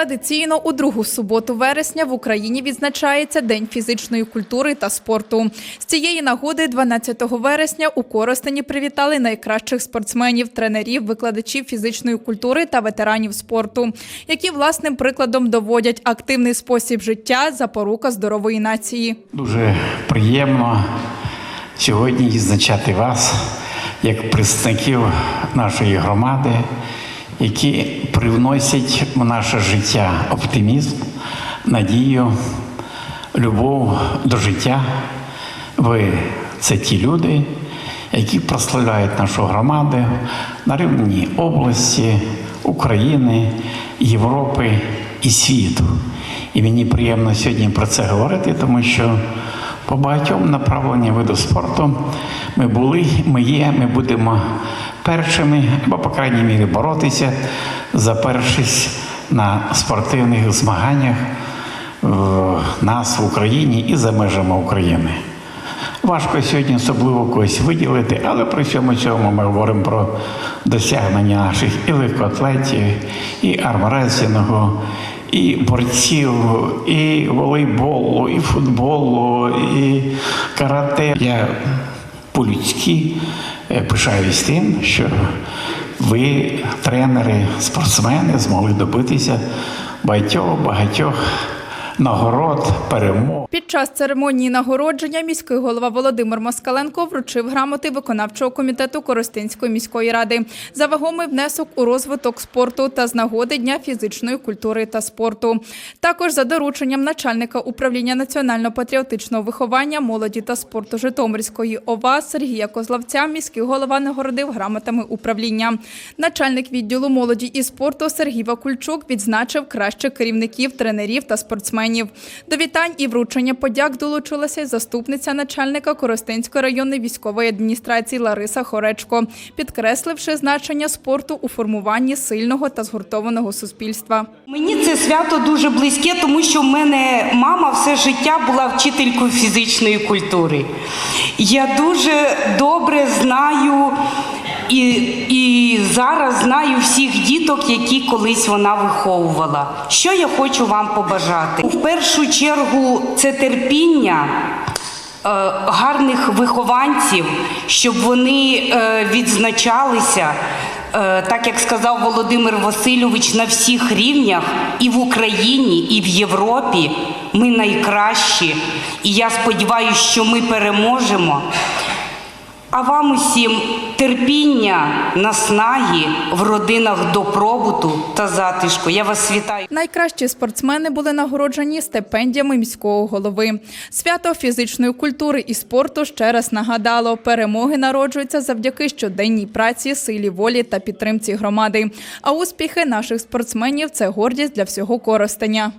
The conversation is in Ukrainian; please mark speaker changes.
Speaker 1: Традиційно у другу суботу вересня в Україні відзначається День фізичної культури та спорту. З цієї нагоди, 12 вересня, у Коростені привітали найкращих спортсменів, тренерів, викладачів фізичної культури та ветеранів спорту, які власним прикладом доводять активний спосіб життя запорука здорової нації.
Speaker 2: Дуже приємно сьогодні відзначати вас як представників нашої громади, які привносять в наше життя оптимізм, надію, любов до життя. Ви це ті люди, які прославляють нашу громаду на рівні області, України, Європи і світу. І мені приємно сьогодні про це говорити, тому що по багатьом направленням виду спорту ми були, ми є, ми будемо першими, або, по крайній мірі, боротися за першість на спортивних змаганнях в нас в Україні і за межами України. Важко сьогодні особливо когось виділити, але при всьому цьому ми говоримо про досягнення наших і легкоатлетів, і армресінгу, і борців, і волейболу, і футболу, і карате. Я по-людськи е, пишаюсь тим, що ви, тренери, спортсмени, змогли добитися багатьох багатьох нагород, перемог.
Speaker 1: Під час церемонії нагородження міський голова Володимир Москаленко вручив грамоти виконавчого комітету Коростенської міської ради за вагомий внесок у розвиток спорту та з нагоди Дня фізичної культури та спорту. Також за дорученням начальника управління національно-патріотичного виховання, молоді та спорту Житомирської ОВА Сергія Козловця міський голова нагородив грамотами управління. Начальник відділу молоді і спорту Сергій Вакульчук відзначив кращих керівників, тренерів та спортсменів. До вітань і вручення подяк долучилася й заступниця начальника Коростенської районної військової адміністрації Лариса Хоречко, підкресливши значення спорту у формуванні сильного та згуртованого суспільства.
Speaker 3: Мені це свято дуже близьке, тому що в мене мама все життя була вчителькою фізичної культури. Я дуже добре знаю і, і зараз знаю всіх діток, які колись вона виховувала. Що я хочу вам побажати? В першу чергу це терпіння. е, Гарних вихованців, щоб вони е, відзначалися, е, так як сказав Володимир Васильович, на всіх рівнях і в Україні, і в Європі ми найкращі. І я сподіваюся, що ми переможемо. А вам усім терпіння, наснаги в родинах добробуту та затишку. Я вас вітаю.
Speaker 1: Найкращі спортсмени були нагороджені стипендіями міського голови. Свято фізичної культури і спорту ще раз нагадало, перемоги народжуються завдяки щоденній праці, силі волі та підтримці громади. А успіхи наших спортсменів це гордість для всього Коростеня.